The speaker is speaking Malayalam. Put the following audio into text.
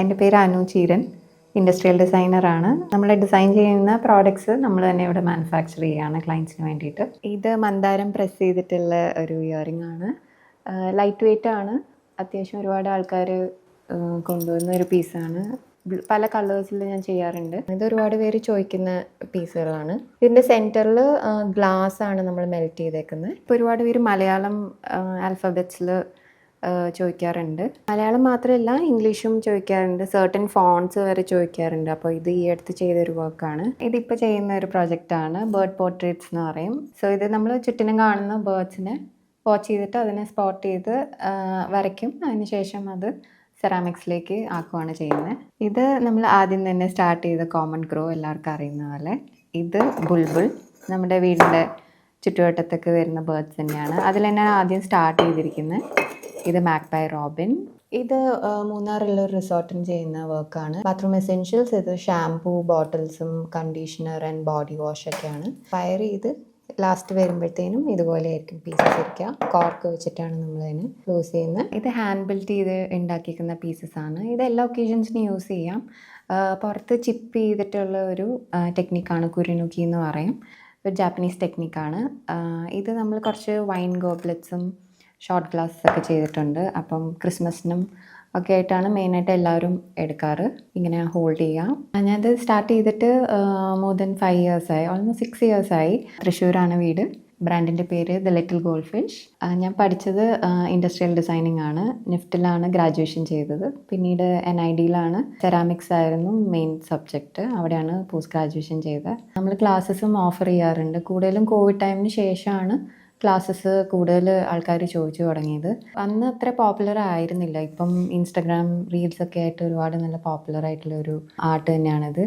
എന്റെ പേര് അനു ചീരൻ. ഇൻഡസ്ട്രിയൽ ഡിസൈനറാണ് നമ്മൾ ഡിസൈൻ ചെയ്യുന്ന പ്രോഡക്ട്സ് നമ്മൾ തന്നെ ഇവിടെ മാനുഫാക്ചർ ചെയ്യുകയാണ് ക്ലയൻസിന് വേണ്ടിയിട്ട്. ഇത് മന്ദാരം പ്രസ് ചെയ്തിട്ടുള്ള ഒരു ഇയറിംഗ് ആണ്. ലൈറ്റ് വെയിറ്റ് ആണ്. അത്യാവശ്യം ഒരുപാട് ആൾക്കാർ കൊണ്ടുവന്ന ഒരു പീസാണ് പല കളേഴ്സിൽ ഞാൻ ചെയ്യാറുണ്ട്. ഇത് ഒരുപാട് പേര് ചോദിക്കുന്ന പീസുകളാണ് ഇതിന്റെ സെന്ററിൽ ഗ്ലാസ് ആണ് നമ്മൾ മെൽറ്റ് ചെയ്തേക്കുന്നത് ഇപ്പോൾ ഒരുപാട് പേര് മലയാളം ആൽഫബറ്റ്സിൽ ചോദിക്കാറുണ്ട്. മലയാളം മാത്രമല്ല ഇംഗ്ലീഷും ചോദിക്കാറുണ്ട്. സെർട്ടൻ ഫോൺസ് വരെ ചോദിക്കാറുണ്ട്. അപ്പോൾ ഇത് ഈ അടുത്ത് ചെയ്തൊരു വർക്കാണ് ഇതിപ്പോൾ ചെയ്യുന്ന ഒരു പ്രൊജക്റ്റാണ് ബേർഡ് പോർട്രേറ്റ്സ് എന്ന് പറയും. സോ ഇത് നമ്മൾ ചുറ്റിനും കാണുന്ന ബേർഡ്സിനെ വാച്ച് ചെയ്തിട്ട് അതിനെ സ്പോട്ട് ചെയ്ത് വരയ്ക്കും. അതിനുശേഷം അത് സെറാമിക്സിലേക്ക് ആക്കുകയാണ് ചെയ്യുന്നത് ഇത് നമ്മൾ ആദ്യം തന്നെ സ്റ്റാർട്ട് ചെയ്ത കോമൺ ഗ്രോ എല്ലാവർക്കും അറിയുന്ന പോലെ. ഇത് ബുൾബുൾ നമ്മുടെ വീടിന്റെ ചുറ്റുവട്ടത്തൊക്കെ വരുന്ന ബേർഡ്സ് തന്നെയാണ്. അതിൽ തന്നെയാണ് ആദ്യം സ്റ്റാർട്ട് ചെയ്തിരിക്കുന്നത് ഇത് മാക്പൈ റോബിൻ. ഇത് മൂന്നാറുള്ള ഒരു റിസോർട്ടിന് ചെയ്യുന്ന വർക്കാണ്. ബാത്റൂം എസെൻഷ്യൽസ് ഇത് ഷാംപൂ ബോട്ടിൽസും കണ്ടീഷണർ ആൻഡ് ബോഡി വാഷ് ഒക്കെയാണ്. ഫയർ ചെയ്ത് ലാസ്റ്റ് വരുമ്പോഴത്തേനും ഇതുപോലെ ആയിരിക്കും പീസസ് ഇരിക്കുക. കോർക്ക് വെച്ചിട്ടാണ് നമ്മൾ അതിന് ക്ലോസ് ചെയ്യുന്നത്. ഇത് ഹാൻഡ് ബിൽറ്റ് ചെയ്ത് ഉണ്ടാക്കിയിരിക്കുന്ന പീസസ് ആണ്. ഇത് എല്ലാ ഒക്കേഷൻസിനും യൂസ് ചെയ്യാം. പുറത്ത് ചിപ്പ് ചെയ്തിട്ടുള്ള ഒരു ടെക്നിക്കാണ് കുരുനുക്കി എന്ന് പറയും. ഒരു ജാപ്പനീസ് ടെക്നിക്കാണ് ഇത് നമ്മൾ കുറച്ച് വൈൻ ഗോബ്ലറ്റ്സും ഷോർട്ട് ഗ്ലാസ്സസ് ഒക്കെ ചെയ്തിട്ടുണ്ട്. അപ്പം ക്രിസ്മസിനും ഒക്കെ ആയിട്ടാണ് മെയിനായിട്ട് എല്ലാവരും എടുക്കാറ്. ഇങ്ങനെ ഹോൾഡ് ചെയ്യുക ഞാനത് സ്റ്റാർട്ട് ചെയ്തിട്ട് മോർ ദൻ ഫൈവ് ഇയേഴ്സായി ഓൾമോസ്റ്റ് സിക്സ് ഇയേഴ്സായി തൃശ്ശൂരാണ് വീട്. ബ്രാൻഡിന്റെ പേര് ദ ലിറ്റിൽ ഗോൾഡ് ഫിഷ് ഞാൻ പഠിച്ചത് ഇൻഡസ്ട്രിയൽ ഡിസൈനിങ് ആണ്. നിഫ്റ്റിലാണ് ഗ്രാജുവേഷൻ ചെയ്തത്. പിന്നീട് എൻ ഐ ഡിയിലാണ് സെറാമിക്സ് ആയിരുന്നു മെയിൻ സബ്ജക്റ്റ് അവിടെയാണ് പോസ്റ്റ് ഗ്രാജുവേഷൻ ചെയ്തത്. നമ്മൾ ക്ലാസ്സസും ഓഫർ ചെയ്യാറുണ്ട്. കൂടുതലും കോവിഡ് ടൈമിന് ശേഷമാണ് ക്ലാസ്സസ് കൂടുതൽ ആൾക്കാർ ചോദിച്ചു തുടങ്ങിയത്. അന്ന് അത്ര പോപ്പുലർ ആയിരുന്നില്ല. ഇപ്പം ഇൻസ്റ്റഗ്രാം റീൽസ് ഒക്കെ ആയിട്ട് ഒരുപാട് നല്ല പോപ്പുലർ ആയിട്ടുള്ള ഒരു ആർട്ട് തന്നെയാണിത്.